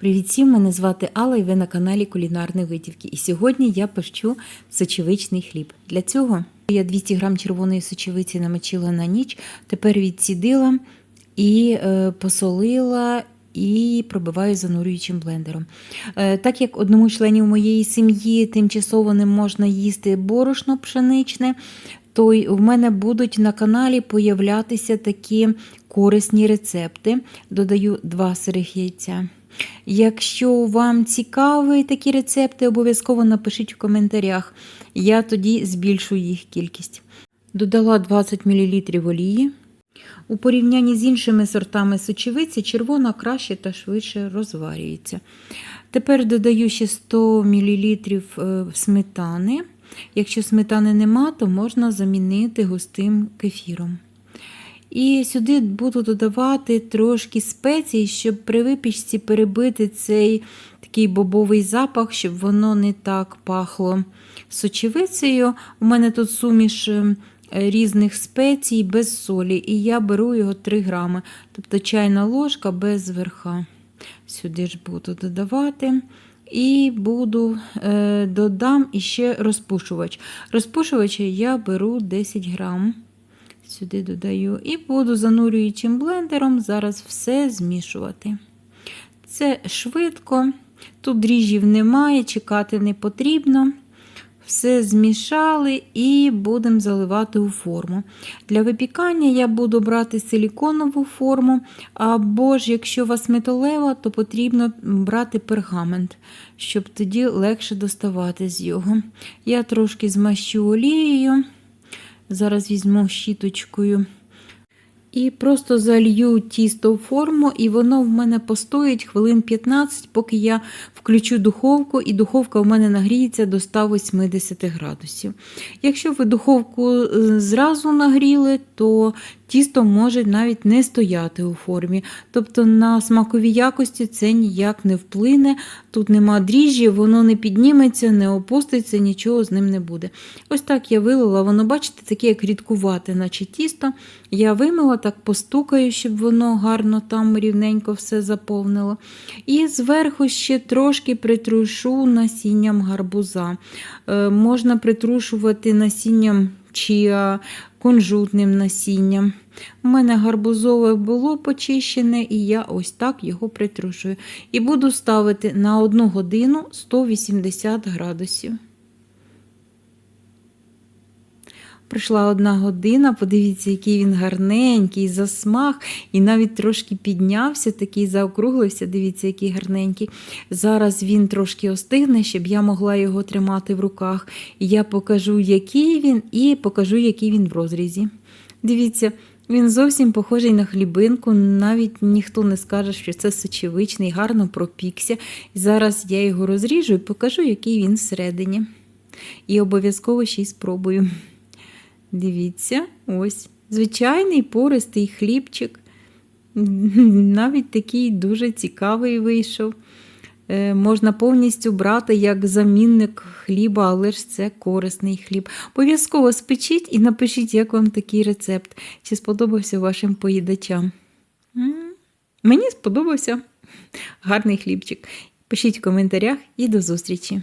Привіт всім, мене звати Алла і ви на каналі Кулінарні Витівки. І сьогодні я печу сочевичний хліб. Для цього я 200 грам червоної сочевиці намочила на ніч, тепер відсідила і е, посолила. І пробиваю занурюючим блендером. Е, так як одному членів моєї сім'ї тимчасово не можна їсти борошно пшеничне, то в мене будуть на каналі появлятися такі корисні рецепти. Додаю два сирих яйця. Якщо вам цікаві такі рецепти, обов'язково напишіть в коментарях. Я тоді збільшую їх кількість. Додала 20 мл олії. У порівнянні з іншими сортами сочевиці червона краще та швидше розварюється. Тепер додаю ще 100 мл сметани. Якщо сметани нема, то можна замінити густим кефіром. І сюди буду додавати трошки спецій, щоб при випічці перебити цей такий бобовий запах, щоб воно не так пахло сочевицею. У мене тут суміш е, різних спецій без солі, і я беру його 3 грами, тобто чайна ложка без верха. Сюди ж буду додавати. І буду е, додам іще розпушувач. Розпушувача я беру 10 грам. Сюди додаю і буду занурюючим блендером зараз все змішувати. Це швидко, тут дріжджів немає, чекати не потрібно. Все змішали і будемо заливати у форму. Для випікання я буду брати силіконову форму, або ж, якщо у вас металева, то потрібно брати пергамент, щоб тоді легше доставати з його. Я трошки змащу олією. Зараз візьму щіточкою. І просто залью тісто в форму, і воно в мене постоїть хвилин 15, поки я включу духовку, і духовка в мене нагріється до 180 градусів. Якщо ви духовку зразу нагріли, то тісто може навіть не стояти у формі. Тобто на смакові якості це ніяк не вплине. Тут нема дріжджі, воно не підніметься, не опуститься, нічого з ним не буде. Ось так я вилила, воно, бачите, таке як рідкувате, наче тісто. Я вимила, так постукаю, щоб воно гарно там рівненько все заповнило. І зверху ще трошки притрушу насінням гарбуза. Е, можна притрушувати насінням чия, кунжутним насінням. У мене гарбузове було почищене, і я ось так його притрушую. І буду ставити на 1 годину 180 градусів. Пройшла одна година, подивіться, який він гарненький, засмах, і навіть трошки піднявся, такий заокруглився, дивіться, який гарненький. Зараз він трошки остигне, щоб я могла його тримати в руках. Я покажу, який він, і покажу, який він в розрізі. Дивіться, він зовсім похожий на хлібинку, навіть ніхто не скаже, що це сочевичний, гарно пропікся. Зараз я його розріжу і покажу, який він всередині. І обов'язково ще й спробую. Дивіться, ось. Звичайний пористий хлібчик. Навіть такий дуже цікавий вийшов. Е, можна повністю брати як замінник хліба, але ж це корисний хліб. Обов'язково спечіть і напишіть, як вам такий рецепт, чи сподобався вашим поїдачам. Мені сподобався гарний хлібчик. Пишіть в коментарях і до зустрічі!